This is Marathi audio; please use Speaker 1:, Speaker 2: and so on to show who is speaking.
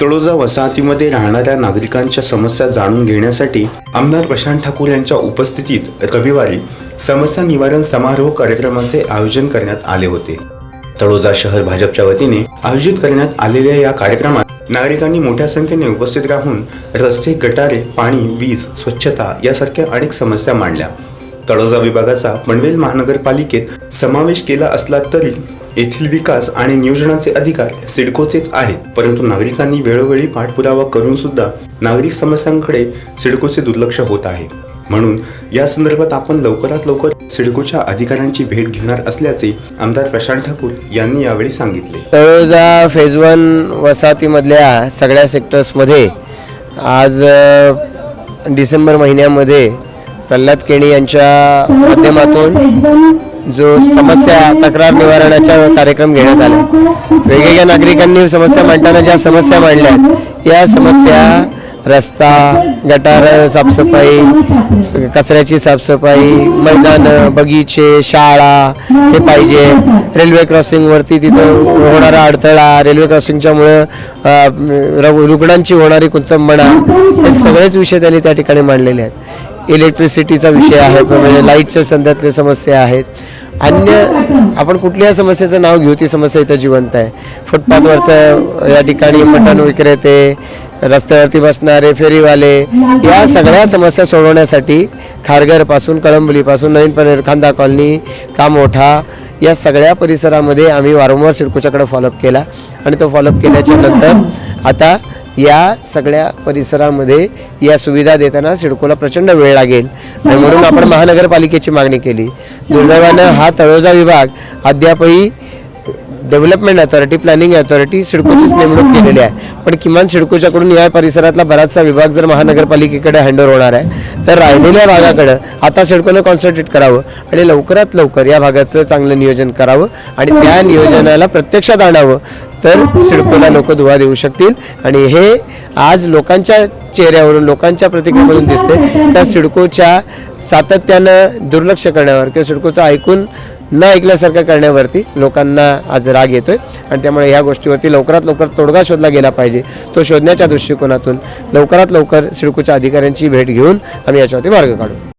Speaker 1: तळोजा वसाहतीमध्ये राहणाऱ्या नागरिकांच्या समस्या जाणून घेण्यासाठी आमदार प्रशांत ठाकूर यांच्या उपस्थितीत रविवारी समस्या निवारण समारोह कार्यक्रमाचे आयोजन करण्यात आले होते. तळोजा शहर भाजपच्या वतीने आयोजित करण्यात आलेल्या या कार्यक्रमात नागरिकांनी मोठ्या संख्येने उपस्थित राहून रस्ते गटारे पाणी वीज स्वच्छता यासारख्या अनेक समस्या मांडल्या. तळोजा विभागाचा पनवेल महानगरपालिकेत समावेश केला असला तरी येथील विकास आणि नियोजनाचे अधिकार सिडकोचेच आहेत. परंतु नागरिकांनी वेळोवेळी पाठपुरावा करून सुद्धा नागरिक समस्यांकडे सिडकोचे दुर्लक्ष होत आहे. म्हणून या संदर्भात आपण लवकरात लवकर सिडकोच्या अधिकाऱ्यांची भेट घेणार असल्याचे आमदार प्रशांत ठाकूर यांनी यावेळी सांगितले.
Speaker 2: तळोजा फेज वन वसाहतीमधल्या सगळ्या सेक्टर्समध्ये आज डिसेंबर महिन्यामध्ये प्रल्हाद केणी यांच्या माध्यमातून जो समस्या तक्रार निवारणाचा कार्यक्रम घेण्यात आला वेगवेगळ्या नागरिकांनी समस्या मांडताना ज्या समस्या मांडल्या या समस्या रस्ता गटार साफसफाई कचऱ्याची साफसफाई मैदान बगीचे शाळा हे पाहिजे. रेल्वे क्रॉसिंगवरती तिथं होणारा अडथळा रेल्वे क्रॉसिंगच्यामुळं रुग्णांची होणारी कुचंबणा हे सगळेच विषय त्यांनी त्या ठिकाणी मांडलेले आहेत. इलेक्ट्रिसिटीचा विषय आहे म्हणजे लाईटच्या संदर्भातल्या समस्या आहेत. अन्य आपण कुठल्याही समस्येचं नाव घेऊ ती समस्या इथं जिवंत आहे. फुटपाथवरचं या ठिकाणी मटण विक्रेते रस्त्यावरती बसणारे फेरीवाले या सगळ्या समस्या सोडवण्यासाठी खारघरपासून कळंबलीपासून नवीन पनेर खांदा कॉलनी कामोठा या सगळ्या परिसरामध्ये आम्ही वारंवार सिडकोच्याकडे फॉलोअप केला. आणि तो फॉलोअप केल्याच्यानंतर आता या सगळ्या परिसरामध्ये या सुविधा देताना सिडकोला प्रचंड वेळ लागेल. आणि म्हणून आपण महानगरपालिकेची मागणी केली. दुर्दैवानं हा तळोजा विभाग अद्यापही डेव्हलपमेंट अथॉरिटी प्लॅनिंग अथॉरिटी सिडकोचीच नेमणूक केलेली आहे. पण किमान सिडकोच्याकडून या परिसरातला बराचसा विभाग जर महानगरपालिकेकडे हँडओव्हर होणार आहे तर राहिलेल्या भागाकडं आता सिडकोनं कॉन्सन्ट्रेट करावं आणि लवकरात लवकर या भागाचं चांगलं नियोजन करावं आणि त्या नियोजनाला प्रत्यक्षात आणावं. तर सिडकोला लोक दुवा देऊ शकतील. आणि हे आज लोकांच्या चेहऱ्यावरून लोकांच्या प्रतिक्रियेमधून दिसते. त्या सिडकोच्या सातत्यानं दुर्लक्ष करण्यावर किंवा सिडकोचं ऐकून न ऐकल्यासारखं करण्यावरती लोकांना आज राग येतोय. आणि त्यामुळे ह्या गोष्टीवरती लवकरात लवकर तोडगा शोधला गेला पाहिजे. तो शोधण्याच्या दृष्टिकोनातून लवकरात लवकर सिडकोच्या अधिकाऱ्यांची भेट घेऊन आम्ही याच्यावरती मार्ग काढू.